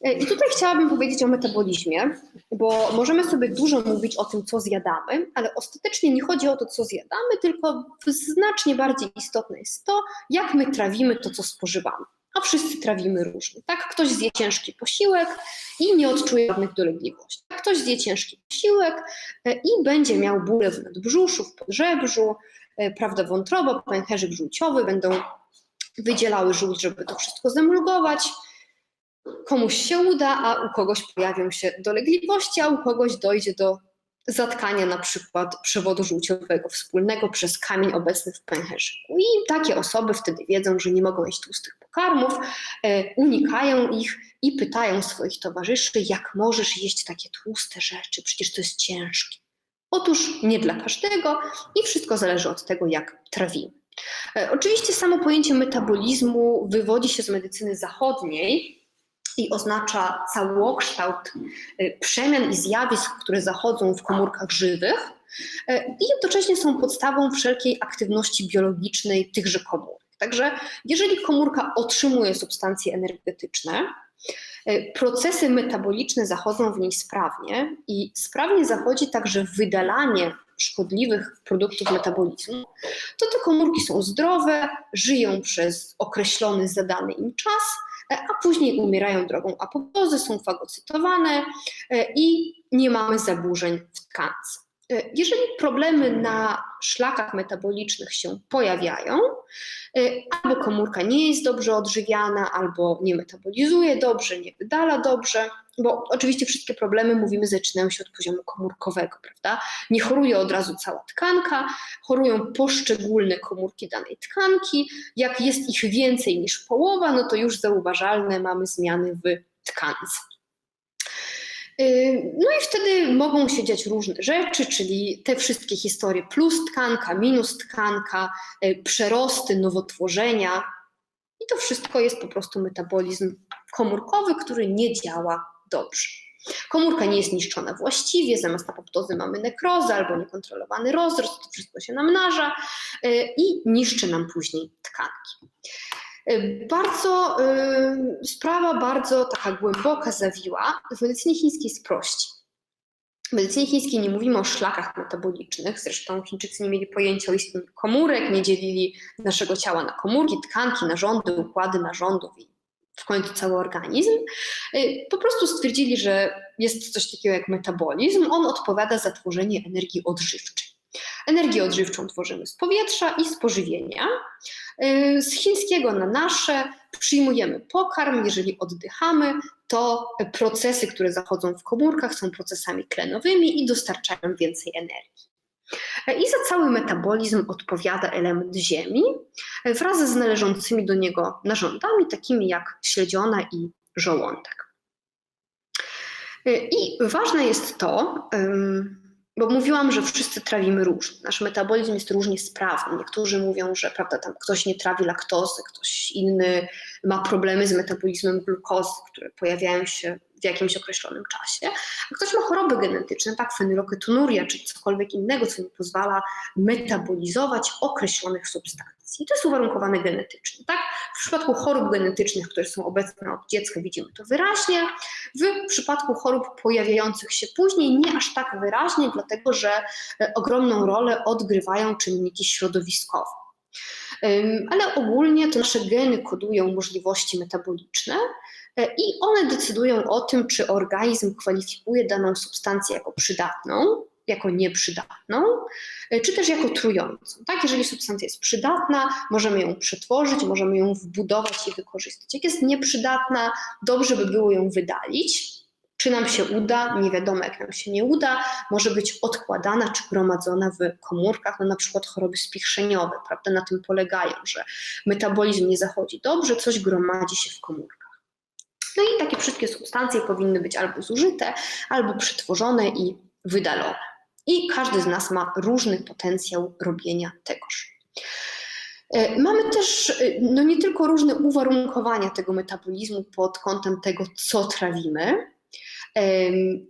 E, I tutaj chciałabym powiedzieć o metabolizmie, bo możemy sobie dużo mówić o tym, co zjadamy, ale ostatecznie nie chodzi o to, co zjadamy, tylko znacznie bardziej istotne jest to, jak my trawimy to, co spożywamy. A wszyscy trawimy różnie. Tak, ktoś zje ciężki posiłek i nie odczuje żadnych dolegliwości. Ktoś zje ciężki posiłek e, i będzie miał bóle w nadbrzuszu, w podżebrzu, e, prawda, wątroba, pęcherzyk żółciowy, będą wydzielały żółć, żeby to wszystko zemulgować komuś się uda, a u kogoś pojawią się dolegliwości, a u kogoś dojdzie do zatkania na przykład przewodu żółciowego wspólnego przez kamień obecny w pęcherzyku. I takie osoby wtedy wiedzą, że nie mogą jeść tłustych pokarmów, e, unikają ich i pytają swoich towarzyszy, jak możesz jeść takie tłuste rzeczy, przecież to jest ciężkie. Otóż nie dla każdego i wszystko zależy od tego, jak trawimy. E, oczywiście samo pojęcie metabolizmu wywodzi się z medycyny zachodniej, i oznacza całokształt y, przemian i zjawisk, które zachodzą w komórkach żywych y, i jednocześnie są podstawą wszelkiej aktywności biologicznej tychże komórek. Także jeżeli komórka otrzymuje substancje energetyczne, y, procesy metaboliczne zachodzą w niej sprawnie i sprawnie zachodzi także wydalanie szkodliwych produktów metabolizmu, to te komórki są zdrowe, żyją przez określony, zadany im czas a później umierają drogą apoptozy, są fagocytowane e, i nie mamy zaburzeń w tkance. E, jeżeli problemy na szlakach metabolicznych się pojawiają, albo komórka nie jest dobrze odżywiana, albo nie metabolizuje dobrze, nie wydala dobrze, bo oczywiście wszystkie problemy, mówimy, zaczynają się od poziomu komórkowego, prawda? Nie choruje od razu cała tkanka, chorują poszczególne komórki danej tkanki. Jak jest ich więcej niż połowa, no to już zauważalne mamy zmiany w tkance. No i wtedy mogą się dziać różne rzeczy, czyli te wszystkie historie plus tkanka, minus tkanka, y, przerosty, nowotworzenia. I to wszystko jest po prostu metabolizm komórkowy, który nie działa dobrze. Komórka nie jest niszczona właściwie, zamiast apoptozy mamy nekrozę albo niekontrolowany rozrost, to wszystko się namnaża y, i niszczy nam później tkanki. Y, bardzo, y, sprawa bardzo taka głęboka, zawiła. W medycynie chińskiej jest prościej. W medycynie chińskiej nie mówimy o szlakach metabolicznych, zresztą Chińczycy nie mieli pojęcia o istnieniu komórek, nie dzielili naszego ciała na komórki, tkanki, narządy, układy narządów i w końcu cały organizm. Y, po prostu stwierdzili, że jest coś takiego jak metabolizm. On odpowiada za tworzenie energii odżywczej. Energię odżywczą tworzymy z powietrza i z pożywienia. Y, z chińskiego na nasze przyjmujemy pokarm, jeżeli oddychamy, to procesy, które zachodzą w komórkach, są procesami tlenowymi i dostarczają więcej energii. I za cały metabolizm odpowiada element ziemi wraz z należącymi do niego narządami, takimi jak śledziona i żołądek. I ważne jest to, bo mówiłam, że wszyscy trawimy różnie. Nasz metabolizm jest różnie sprawny. Niektórzy mówią, że prawda, tam ktoś nie trawi laktozy, ktoś inny ma problemy z metabolizmem glukozy, które pojawiają się w jakimś określonym czasie. A ktoś ma choroby genetyczne, tak, fenyloketunuria czy cokolwiek innego, co nie pozwala metabolizować określonych substancji. To jest uwarunkowane genetycznie. Tak? W przypadku chorób genetycznych, które są obecne od dziecka, widzimy to wyraźnie. W przypadku chorób pojawiających się później nie aż tak wyraźnie, dlatego że e, ogromną rolę odgrywają czynniki środowiskowe. Ale ogólnie to nasze geny kodują możliwości metaboliczne, i one decydują o tym, czy organizm kwalifikuje daną substancję jako przydatną, jako nieprzydatną, e, czy też jako trującą. Tak, jeżeli substancja jest przydatna, możemy ją przetworzyć, możemy ją wbudować i wykorzystać. Jak jest nieprzydatna, dobrze by było ją wydalić. Czy nam się uda? Nie wiadomo, jak nam się nie uda. Może być odkładana czy gromadzona w komórkach, no na przykład choroby spichrzeniowe, prawda? Na tym polegają, że metabolizm nie zachodzi dobrze, coś gromadzi się w komórkach. No i takie wszystkie substancje powinny być albo zużyte, albo przetworzone i wydalone. I każdy z nas ma różny potencjał robienia tegoż. E, mamy też e, no nie tylko różne uwarunkowania tego metabolizmu pod kątem tego, co trawimy,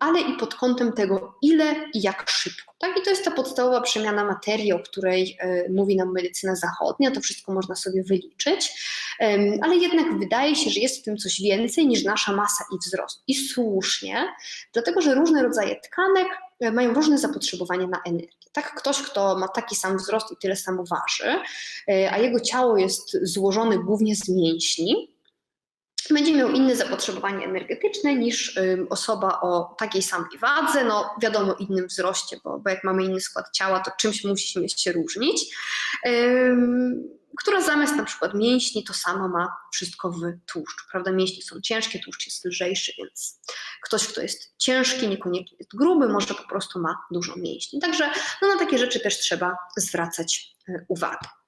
ale i pod kątem tego, ile i jak szybko. Tak? I to jest ta podstawowa przemiana materii, o której e, mówi nam medycyna zachodnia. To wszystko można sobie wyliczyć, ale jednak wydaje się, że jest w tym coś więcej niż nasza masa i wzrost. I słusznie, dlatego że różne rodzaje tkanek e, mają różne zapotrzebowanie na energię. Tak, ktoś, kto ma taki sam wzrost i tyle samo waży, e, a jego ciało jest złożone głównie z mięśni, będzie miał inne zapotrzebowanie energetyczne niż osoba o takiej samej wadze, no wiadomo, innym wzroście, bo, bo jak mamy inny skład ciała, to czymś musi się różnić, która zamiast na przykład mięśni to samo ma wszystko w tłuszczu, prawda? Mięśnie są ciężkie, tłuszcz jest lżejszy, więc ktoś, kto jest ciężki, niekoniecznie jest gruby, może po prostu ma dużo mięśni. Także no, na takie rzeczy też trzeba zwracać y, uwagę.